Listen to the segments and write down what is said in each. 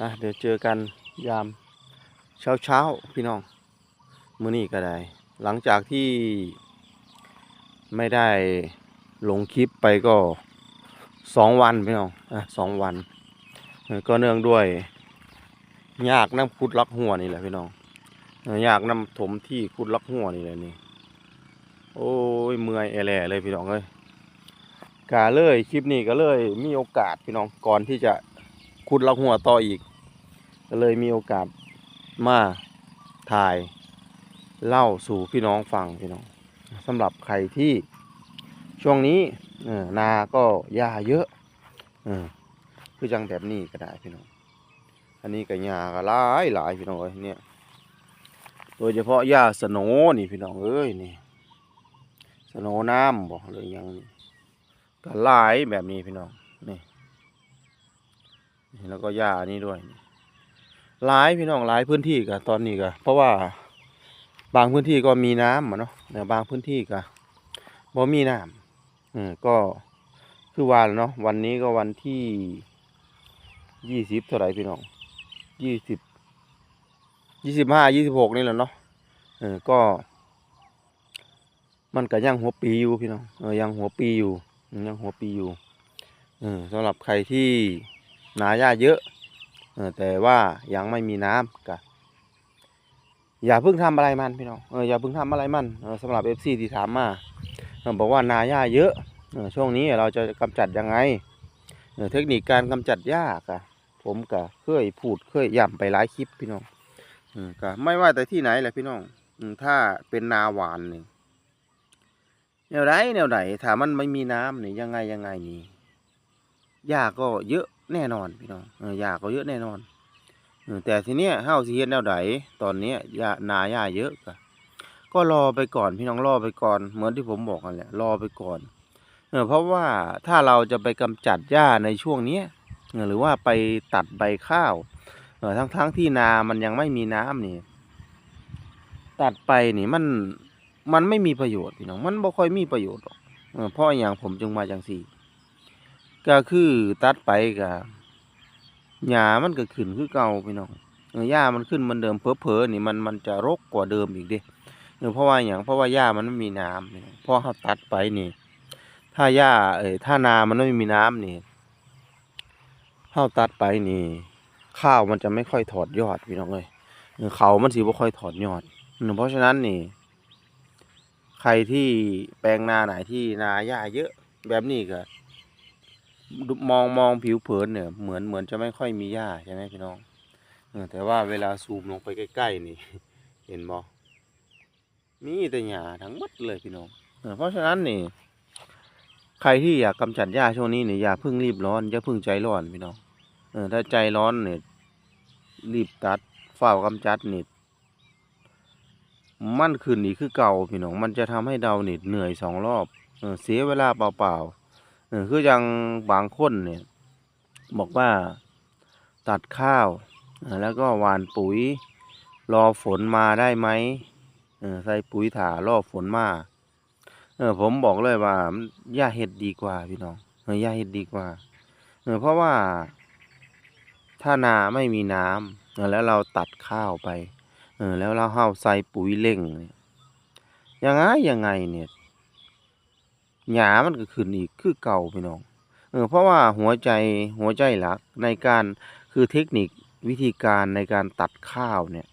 อะเดี๋ยวเจอกันยามเช้าเช้าๆพี่น้องมื้อนี้ก็ได้ หลังจากที่ไม่ได้ลงคลิปไปก็สองวันพี่น้องอะสองวัน ก็เนื่องด้วยยากน้ำขุดลักหัวนี่แหละพี่น้องยากน้ำถมที่ขุดลักหัวนี่แหละนี่ โอ้ยเมื่อยแอแลเลยพี่น้องเอ้ยกาเลยคลิปนี้ก็เลยมีโอกาสพี่น้องก่อนที่จะ ขุดลักหัวต่ออีก ก็เลยมีโอกาสมาถ่ายเล่าสู่พี่น้องฟังพี่น้องสำหรับใครที่ช่วงนี้นาก็หญ้าเยอะเออคือจังแบบนี้ก็ได้พี่น้องอันนี้ก็หญ้าก็หลายหลายพี่น้องเอ้ยเนี่ยโดยเฉพาะหญ้าสโหนนี่พี่น้องเอ้ยนี่สโนน้ำบอกเลยยังก็หลายแบบนี้พี่น้องนี่ แล้วก็หญ้านี่ด้วยหลายพี่น้องหลายพื้นที่ก็ตอนนี้ก็เพราะว่าบางพื้นที่ก็มีน้ำเนาะแต่บางพื้นที่ก็บ่มีน้ำอืมก็คือวันเนาะวันนี้ก็วันที่ยี่สิบเท่าไหร่พี่น้องยี่สิบยี่สิบห้ายี่สิบหกนี่แหละเนาะเออก็ มันก็ยังหัวปีอยู่พี่น้องเออยังหัวปีอยู่ยังหัวปีอยู่เออสำหรับใครที่ นาหญ้าเยอะเออแต่ว่ายังไม่มีน้ำก็อย่าเพิ่งทำอะไรมันพี่น้องเอออย่าเพิ่งทำอะไรมันเออสำหรับ FC ที่ถามมาบอกว่านาหญ้าเยอะเออช่วงนี้เราจะกำจัดยังไงเออเทคนิคการกำจัดหญ้าก็ผมก็เคยพูดเคยย้ำไปหลายคลิปพี่น้องอืมก็ไม่ว่าแต่ที่ไหนแหละพี่น้องอืมถ้าเป็นนาหวานนี่แนวไหนแนวไหนถ้ามันไม่มีน้ำนี่ยังไงยังไงนี่หญ้าก็เยอะ แน่นอนพี่น้องหญ้าก็เยอะแน่นอนแต่ทีเนี้ยเฮาสิเฮ็ดแนวใดตอนนี้หญ้านาหญ้าเยอะก็ก็รอไปก่อนพี่น้องรอไปก่อนเหมือนที่ผมบอกกันแหละรอไปก่อนเออเพราะว่าถ้าเราจะไปกำจัดหญ้าในช่วงเนี้ยหรือว่าไปตัดใบข้าวเออทั้งทั้งที่นามันยังไม่มีน้ำนี่ตัดไปนี่มันมันไม่มีประโยชน์พี่น้องมันบ่ค่อยมีประโยชน์หรอกเพราะอย่างผมจึงมาจังซี่ ก็คือตัดไปก็หญ้ามันก็ขึ้นคือเก่าพี่น้องเหญ้ามันขึ้นเหมันเดิมเผลอๆนี่มันมันจะรกกว่าเดิมอีกเด้เออเพราะว่าหยังเพราะว่าหญ้ามันไม่มีน้ำพี่น้อเราตัดไปนี่ ถ้าหญ้าเอ้ถ้านามันไม่มีน้ำนี่เราตัดไปนี่ ข้าวมันจะไม่ค่อยถอดยอดพี่น้องเอ้ยเออเขามันสิบ่ค่อยถอดยอดเออเพราะฉะนั้นนี่ ใครที่แปลงนาไหนที่นาหญ้าเยอะแบบนี้ก็ มองมองผิวเผินเนี่ย เหมือนเหมือนจะไม่ค่อยมีหญ้าใช่ไหมพี่น้องเอแต่ว่าเวลาซูมลงไปใกล้ๆนี่ เห็นบ่มีแต่หญ้าทั้งหมดเลยพี่น้องเพราะฉะนั้นนี่ ใครที่อยากกำจัดหญ้าช่วงนี้เนี่ยอย่าเพิ่งรีบร้อนอย่าเพิ่งใจร้อนพี่น้องเออถ้าใจร้อนเนี่ยรีบตัดเฝ้ากำจัดนี่มันขึ้นอีกคือเก่าพี่น้องมันจะทำให้เราเนี่ยเหนื่อยสองรอบเออเสียเวลาเปล่าๆ คืออย่างบางคนเนี่ย บอกว่าตัดข้าว แล้วก็หว่านปุ๋ย รอฝนมาได้ไหมใส่ปุ๋ยถ่ารอฝนมาเออผมบอกเลยว่ามันย่าเห็ดดีกว่าพี่น้องเออย่าเห็ดดีกว่าเออเพราะว่าถ้านาไม่มีน้ำแล้วเราตัดข้าวไปเออแล้วเราเฮาใส่ปุ๋ยเร่ง ยังไงยังไงเนี่ย หญ้ามันก็ขึ้นอีกคือเก่าพี่น้องเออเพราะว่าหัวใจหัวใจหลักในการคือเทคนิควิธีการในการตัดข้าวเนี่ย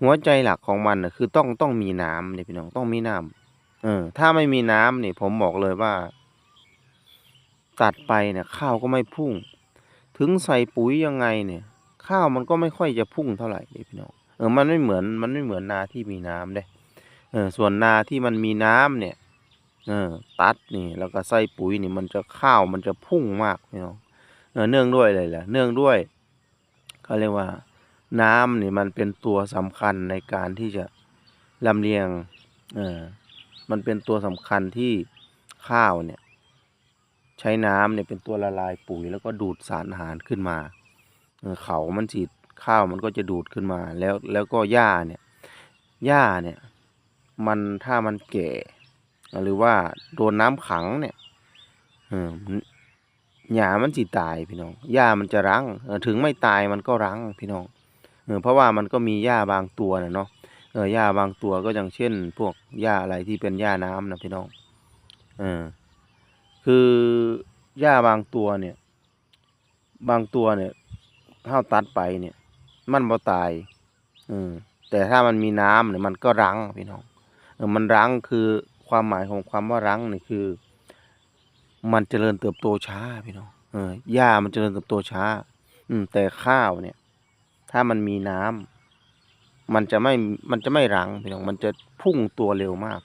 หัวใจหลักของมันน่ะคือต้องต้องมีน้ำเนี่ยพี่น้องต้องมีน้ำเออ ถ้าไม่มีน้ำเนี่ยผมบอกเลยว่า ตัดไปเนี่ยข้าวก็ไม่พุ่ง ถึงใส่ปุ๋ยยังไงเนี่ย ข้าวมันก็ไม่ค่อยจะพุ่งเท่าไหร่เลยพี่น้องเออมันไม่เหมือนมันไม่เหมือนนาที่มีน้ำเด้เออส่วนนาที่มันมีน้ำเนี่ย เออตัดนี่แล้วก็ใส่ปุ๋ยนี่มันจะข้าวมันจะพุ่งมากพี่น้องเออเนื่องด้วยอะไรล่ะเนื่องด้วยเขาเรียกว่าน้ำนี่มันเป็นตัวสำคัญในการที่จะลำเลียงเออมันเป็นตัวสำคัญที่ข้าวเนี่ย ใช้น้ำเนี่ยเป็นตัวละลายปุ๋ย แล้วก็ดูดสารอาหารขึ้นมาเออเขามันฉีดข้าวมันก็จะดูดขึ้นมาแล้วแล้วก็หญ้าเนี่ยหญ้าเนี่ย มันถ้ามันแก่ หรือว่าโดนน้ำขังเนี่ยเออหญ้ามันสิตายพี่น้องหญ้ามันจะรั้งถึงไม่ตายมันก็รั้งพี่น้องเออเพราะว่ามันก็มีหญ้าบางตัวน่ะเนาะเออหญ้าบางตัวก็อย่างเช่น พวกหญ้าอะไรที่เป็นหญ้าน้ำนะพี่น้องเออคือหญ้าบางตัวเนี่ย บางตัวเนี่ยถ้าตัดไปเนี่ย มันบ่ตายเออแต่ถ้ามันมีน้ำเนี่ยมันก็รั้งพี่น้องเออมันรั้งคือ ความหมายของความว่ารั้งนี่คือ มันเจริญเติบโตช้าพี่น้องเออหญ้ามันเจริญเติบโตช้า อืม แต่ข้าวเนี่ย ถ้ามันมีน้ำมันจะไม่มันจะไม่รั้งพี่น้องมันจะพุ่งตัวเร็วมาก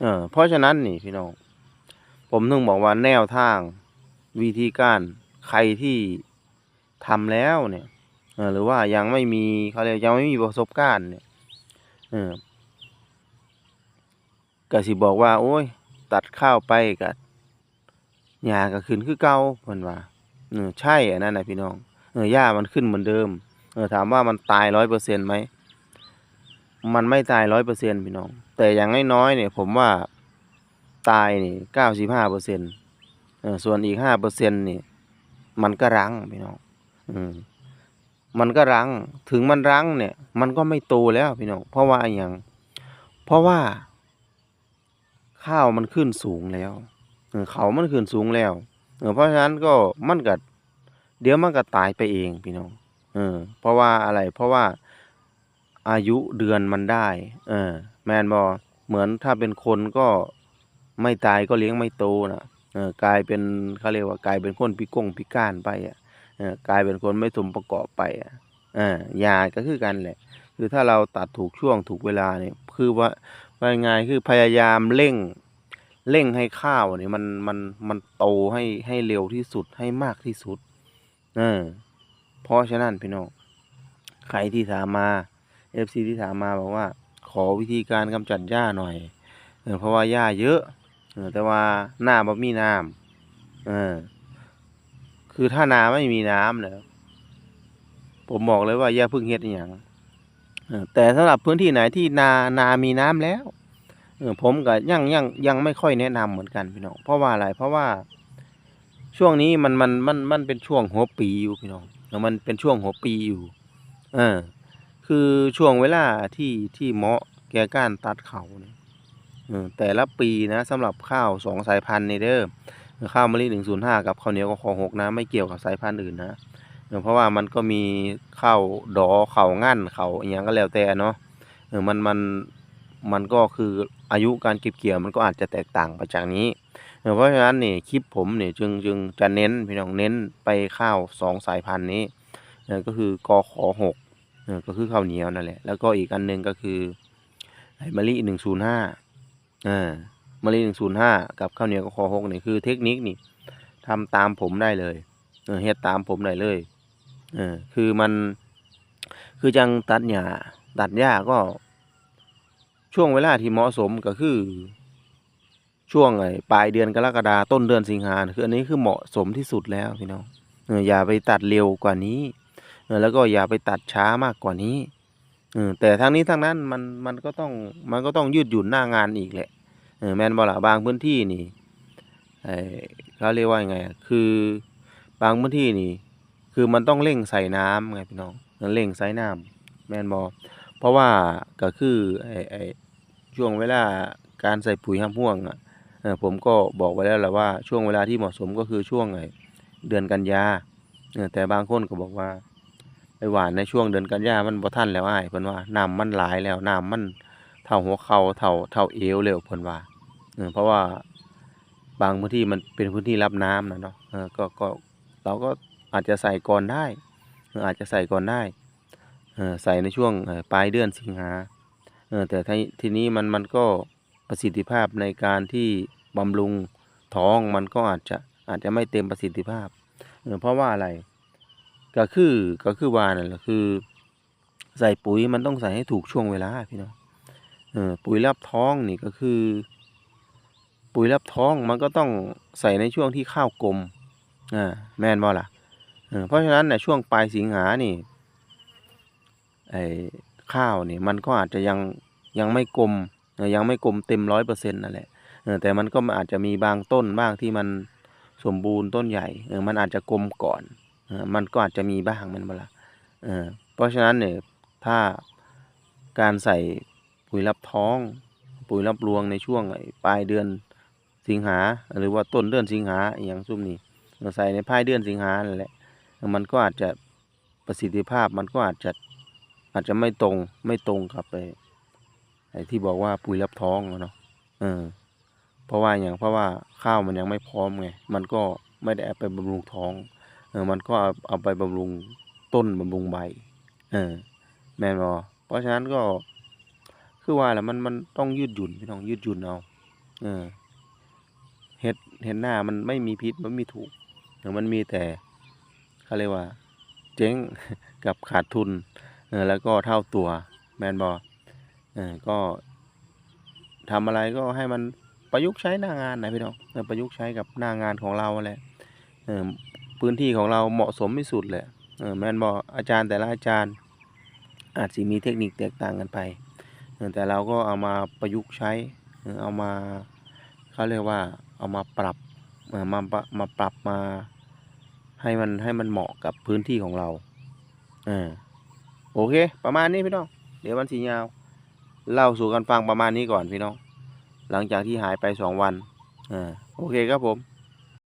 เออ เพราะฉะนั้นนี่พี่น้องผมถึงบอกว่าแนวทางวิธีการใครที่ทำแล้วเนี่ยเออหรือว่ายังไม่มีเขาเรียกยังไม่มีประสบการณ์เนี่ยเออ ก็สิบอกว่า โอ้ย ตัดข้าวไปก็หญ้าก็ขึ้นคือเก่าเพิ่นว่าเออใช่อันนั้นน่ะพี่น้องเออหญ้ามันขึ้นเหมือนเดิมเออถามว่ามันตาย100%ไหมมันไม่ตาย100%พี่น้อง แต่อย่างน้อยๆเนี่ย ผมว่าตายนี่95%เปอร์เซ็นต์ส่วนอีก5%นี่มันก็รั้งพี่น้องอืมมันก็รั้งถึงมันรั้งเนี่ย มันก็ไม่โตแล้วพี่น้องเพราะว่าอิหยังเพราะว่า ข้าวมันขึ้นสูงแล้วเขามันขึ้นสูงแล้วเพราะฉะนั้นก็มันก็เดี๋ยวมันก็ตายไปเองพี่น้องเออ เพราะว่าอะไร เพราะว่าอายุเดือนมันได้ เออ แมนบ่เหมือนถ้าเป็นคนก็ไม่ตายก็เลี้ยงไม่โตนะเออกลายเป็นเขาเรียกว่ากลายเป็นคนพิกงพิการไปอะเออกลายเป็นคนไม่สมประกอบไปอะเออยาก็คือกันแหละ คือถ้าเราตัดถูกช่วงถูกเวลาเนี่ยคือว่า ว่าง่ายคือพยายามเร่งเร่งให้ข้าวเนี่ยมันมันมันโตให้ให้เร็วที่สุดให้มากที่สุดเออเพราะฉะนั้นพี่น้องใครที่ถามมา FC ที่ถามมาบอกว่า ขอวิธีการกำจัดหญ้าหน่อยเออเพราะว่าหญ้าเยอะเออแต่ว่าหน้าบ่มีน้ำเออคือถ้านาไม่มีน้ำเนี่ยผมบอกเลยว่าอย่าพิ่งเฮ็ดอย่าง แต่สำหรับพื้นที่ไหนที่นานามีน้ำแล้วอผมก็ยังยังยังไม่ค่อยแนะนำเหมือนกันพี่น้องเพราะว่าอะไรเพราะว่าช่วงนี้มันมันมันมันเป็นช่วงหัวปีอยู่พี่น้องมันเป็นช่วงหัวปีอยู่เออคือช่วงเวลาที่ที่เหมาะแก่การตัดเขาเนี่ยแต่ละปีนะสำหรับข้าวสองสายพันธุ์ในเด้อข้าวมะลิหนึ่งศูนย์ห้ากับข้าวเหนียวกับขอหกนะ ไม่เกี่ยวกับสายพันธุ์อื่นนะ เออเพราะว่ามันก็มีข้าวดอเข้างั่นข้าอย่างก็แล้วแต่เนาะเออมันมันมันก็คืออายุการเก็บเกี่ยวมันก็อาจจะแตกต่างไปจากนี้เออเพราะฉะนั้นนี่คลิปผมเนี่ยจึงจึงจะเน้นพี่น้องเน้นไปข้าวสองสายพันธุ์นี้ก็คือกอขอหกก็คือข้าวเหนียวนั่นแหละแล้วก็อีกอันหนึ่งก็คือไอ้มะลิหนึ่งศูนย์ห้าอ่ามะลิหนึ่งศูนย์ห้ากับข้าวเหนียวกับคอหกนี่คือเทคนิคนี่ทำตามผมได้เลยเฮ็ดตามผมได้เลย เออคือมัน คือจังตัดหญ้าตัดหญ้าก็ ช่วงเวลาที่เหมาะสมก็คือ ช่วงไอ้ปลายเดือนกรกฎาต้นเดือนสิงหาคืออันนี้คือเหมาะสมที่สุดแล้วพี่น้องเอออย่าไปตัดเร็วกว่านี้เออแล้วก็อย่าไปตัดช้ามากกว่านี้เออแต่ทั้งนี้ทั้งนั้นมันมันก็ต้องมันก็ต้องยืดหยุ่นหน้างานอีกแหละเออแม่นบ่ล่ะบางพื้นที่นี่ไอ้เขาเรียกว่าไงคือบางพื้นที่นี่ คือมันต้องเร่งใส่น้ำไงพี่น้องมันเร่งใส่น้ำแม่นบ่เพราะว่าก็คือไอ้ไอ้ช่วงเวลาการใส่ปุ๋ยห้ามห่วงอะผมก็บอกไว้แล้วแหละว่าช่วงเวลาที่เหมาะสมก็คือช่วงไอ้เดือนกันยาแต่บางคนก็บอกว่าไปหวานในช่วงเดือนกันยามันบ่ทันแล้วไอ้เพิ่นว่าน้ำมันหลายแล้วน้ำมันเท่าหัวเข่าเท่าเท่าเอวแล้วเพิ่นว่าเออเพราะว่าบางพื้นที่มันเป็นพื้นที่รับน้ำนะเนาะก็ก็เราก็ อาจจะใส่ก่อนได้อาจจะใส่ก่อนได้ใส่ในช่วงปลายเดือนสิงหาแต่ทีนี้มันมันก็ประสิทธิภาพในการที่บำรุงท้องมันก็อาจจะอาจจะไม่เต็มประสิทธิภาพ เพราะว่าอะไรก็คือก็คือว่านั่นแหละคือ ใส่ปุ๋ยมันต้องใส่ให้ถูกช่วงเวลาพี่น้องปุ๋ยรับท้องนี่ก็คือ ปุ๋ยรับท้องมันก็ต้องใส่ในช่วงที่ข้าวกลมอ่าแม่นบ่ล่ะ เพราะฉะนั้นเนี่ยช่วงปลายสิงหานี่ไอ้ข้าวนี่มันก็อาจจะยังยังไม่กลมยังไม่กลมเต็มร้อยเปอร์เซ็นต์นั่นแหละแต่มันก็อาจจะมีบางต้นบ้างที่มันสมบูรณ์ต้นใหญ่เออมันอาจจะกลมก่อนอมันก็อาจจะมีบ้างแมันเวลาเออเพราะฉะนั้นเนี่ยถ้าการใส่ปุ๋ยรับท้อง ปุ๋ยรับรวงในช่วงปลายเดือนสิงหาหรือว่าต้นเดือนสิงหาอย่างซุ่มนี้เราใส่ในปลายเดือนสิงหานั่นแหละ มันก็อาจจะประสิทธิภาพมันก็อาจจะอาจจะไม่ตรงไม่ตรงกับไปไอ้ที่บอกว่าปุ๋ยรับท้องเนาะเออ เพราะว่าอย่างเพราะว่าข้าวมันยังไม่พร้อมไงมันก็ไม่ได้ไปบำรุงท้องเออมันก็เอาเอาไปบำรุงต้นบำรุงใบเออแม่นบอเพราะฉะนั้นก็คือว่าแหละมันมันต้องยืดหยุ่นพี่น้องยืดหยุ่นเอาเออเห็ดเห็ดหน้ามันไม่มีพิษมันมีถูกมันมีแต่ เขาเรียกว่า เจ๊งกับขาดทุนเออแล้วก็เท่าตัวแมนบอเออก็ทำอะไรก็ให้มันประยุกต์ใช้หน้างานนะพี่น้องประยุกต์ใช้กับหน้างานของเราแหละเออพื้นที่ของเราเหมาะสมที่สุดแหละเออแมนบออาจารย์แต่ละอาจารย์ อาจจะมีเทคนิคแตกต่างกันไปแต่เราก็เอามาประยุกต์ใช้ เอามาเขาเรียกว่าเอามาปรับมามาปรับมา ให้มันให้มันเหมาะกับพื้นที่ของเราเออโอเค ประมาณนี้พี่น้อง เดี๋ยววันสียาว เล่าสู่กันฟังประมาณนี้ก่อนพี่น้อง หลังจากที่หายไปสองวันอ่าโอเคครับผม